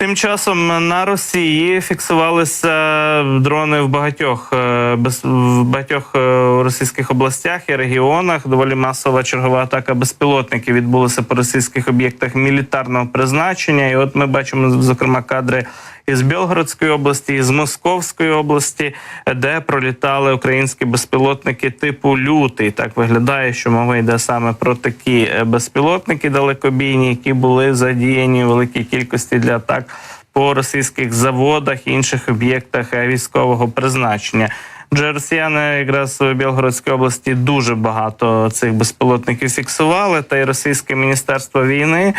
Тим часом на Росії фіксувалися дрони в багатьох е, в багатьох е, російських областях і регіонах. Доволі масова чергова атака безпілотників відбулася по російських об'єктах мілітарного призначення. І от ми бачимо зокрема кадри із Білгородської області, із Московської області, де пролітали українські безпілотники типу лютий. Так виглядає, що мова йде саме про такі е, безпілотники далекобійні, які були задіяні в великій кількості для атак по російських заводах і інших об'єктах е, військового призначення. Адже росіяни якраз у Білгородській області дуже багато цих безпілотників фіксували. Та й російське міністерство війни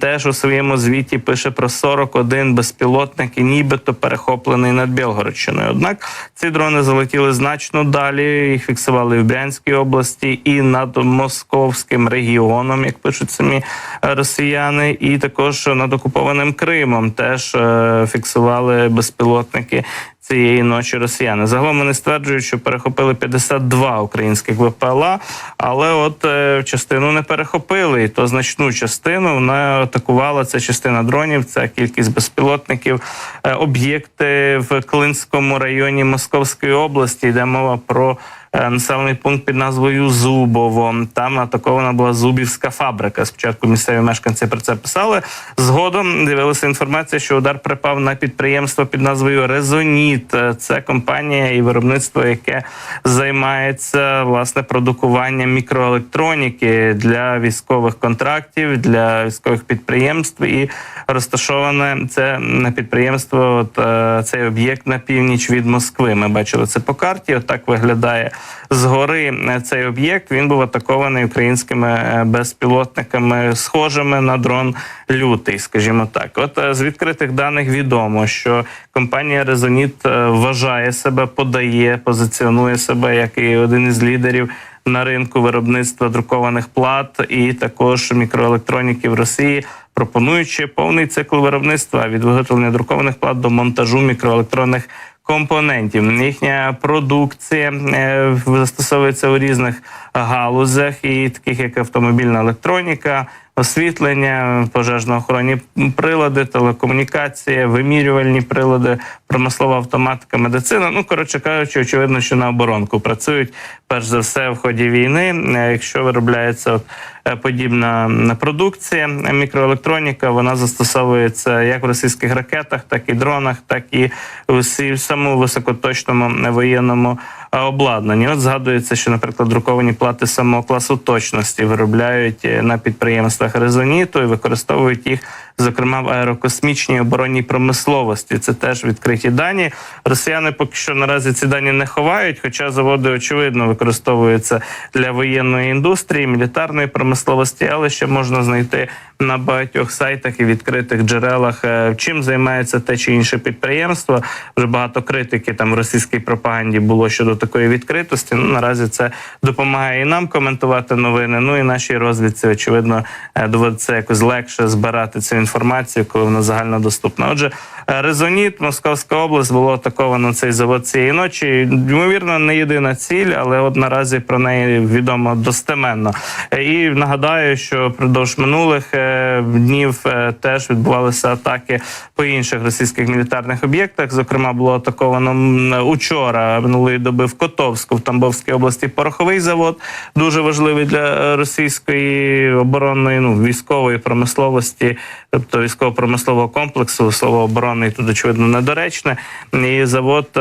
теж у своєму звіті пише про 41 безпілотник, і нібито перехоплений над Білгородщиною. Однак ці дрони залетіли значно далі. Їх фіксували в Брянській області і над московським регіоном, як пишуть самі росіяни, і також над окупованим Кримом теж е, фіксували безпілотники цієї ночі росіяни. Загалом вони стверджують, що перехопили 52 українських ВПЛА, але от е, частину не перехопили, і то значну частину вона атакувала ця частина дронів. Це кількість безпілотників, е, об'єкти в Клинському районі Московської області. Йде мова про. Е, Населений пункт під назвою Зубово. Там атакована була Зубівська фабрика. Спочатку місцеві мешканці про це писали. Згодом з'явилася інформація, що удар припав на підприємство під назвою Резоніт. Е, Це компанія і виробництво, яке займається власне продукуванням мікроелектроніки для військових контрактів, для військових підприємств і розташоване це на підприємство. От е, цей об'єкт на північ від Москви. Ми бачили це по карті. Отак виглядає згори е, цей об'єкт. Він був атакований українськими е, безпілотниками, схожими на дрон лютий, скажімо так. От е, з відкритих даних відомо, що компанія Резоніт вважає себе, подає, позиціонує себе як і один із лідерів. На ринку виробництва друкованих плат і також мікроелектроніки в Росії, пропонуючи повний цикл виробництва від виготовлення друкованих плат до монтажу мікроелектронних компонентів. Їхня продукція е, застосовується у різних галузях, і таких як автомобільна електроніка, освітлення, пожежно-охоронні прилади, телекомунікація, вимірювальні прилади, промислова автоматика, медицина. Ну коротше кажучи, очевидно, що на оборонку працюють перш за все в ході війни. Е, Якщо виробляється от, е, подібна продукція, мікроелектроніка, вона застосовується як в російських ракетах, так і дронах, так і в самому високоточному воєнному обладнанні. От згадується, що, наприклад, друковані плати самого класу точності виробляють е, на підприємствах резоніту і використовують їх, зокрема в аерокосмічній оборонній промисловості. Це теж відкриті дані. Росіяни поки що наразі ці дані не ховають, хоча заводи очевидно використовуються для воєнної індустрії, мілітарної промисловості, але ще можна знайти на багатьох сайтах і відкритих джерелах, е, чим займається те чи інше підприємство. Вже багато критики там в російській пропаганді було щодо такої відкритості. Ну наразі це допомагає і нам коментувати новини. Ну і нашій розвідці, очевидно, е, доводиться якось легше збирати цю коли вона загальнодоступна. Отже, резоніт, Московська область було атаковано цей завод цієї ночі. Ймовірно, не єдина ціль, але от наразі про неї відомо достеменно. Е, І нагадаю, що впродовж минулих е, днів е, теж відбувалися атаки по інших російських мілітарних об'єктах. Зокрема, було атаковано учора минулої доби в Котовську в Тамбовській області пороховий завод, дуже важливий для е, російської оборонної ну військової промисловості, тобто військово-промислового комплексу. Слово оборонний тут очевидно недоречне. І завод е,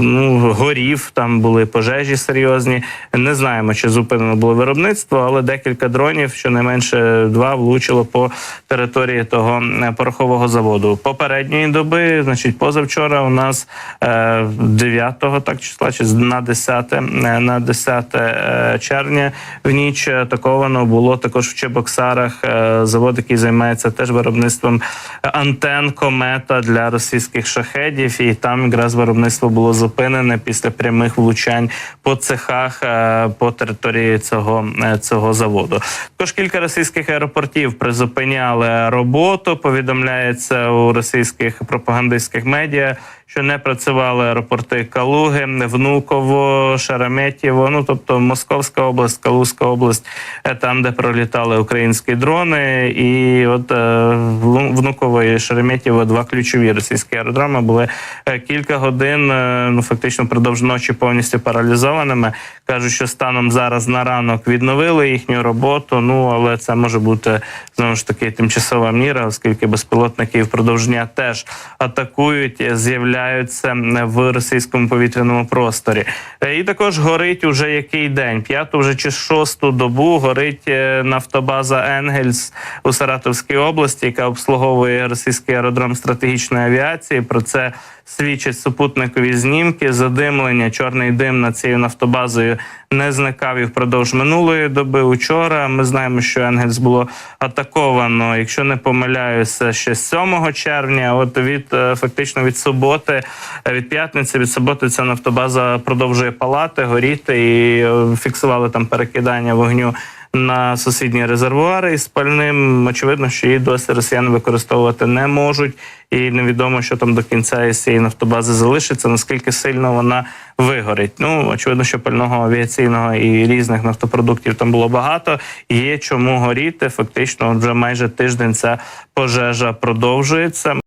ну горів. Там були пожежі серйозні. Не знаємо, чи зупинено було виробництво, але декілька дронів, щонайменше два, влучило по території того е, порохового заводу. Попередньої доби, значить, позавчора у нас е, 9 так числа, чи на 10, е, на 10 е, червня в ніч атаковано було також в Чебоксарах е, завод, який займається теж виробництвом антен комета для російських шахедів, і там якраз виробництво було зупинене після прямих влучань по цехах е, по території цього, е, цього заводу. Також кілька російських аеропортів призупиняли роботу. Повідомляється у російських пропагандистських медіа, що не працювали аеропорти Калуги, Внуково, Шереметьєво, ну тобто Московська область, Калузька область, е, там, де пролітали українські дрони. І от е, Вну- Внуково і Шереметьєво два ключові російські аеродроми були е, кілька годин, ну фактично впродовж ночі повністю паралізованими. Кажуть, що станом зараз на ранок відновили їхню роботу. Ну але це може бути знову ж таки тимчасова міра, оскільки безпілотники впродовж дня теж атакують, е, з'являються в російському повітряному просторі. Е, І також горить уже який день, п'яту вже чи шосту добу горить е, нафтобаза Енгельс у Саратовській області, яка обслуговує російський аеродром стратегічної авіації. Про це свідчать супутникові знімки, задимлення, чорний дим над цією нафтобазою не зникав і впродовж минулої доби. Учора ми знаємо, що Енгельс було атаковано, якщо не помиляюся, ще 7 червня. От від е, фактично від суботи, е, від п'ятниці, від суботи ця нафтобаза продовжує палати, горіти і е, фіксували там перекидання вогню. На сусідні резервуари із пальним очевидно, що її досі росіяни використовувати не можуть, і невідомо, що там до кінця із цієї нафтобази залишиться, наскільки сильно вона вигорить. Ну очевидно, що пального авіаційного і різних нафтопродуктів там було багато. Є чому горіти. Фактично, вже майже тиждень ця пожежа продовжується.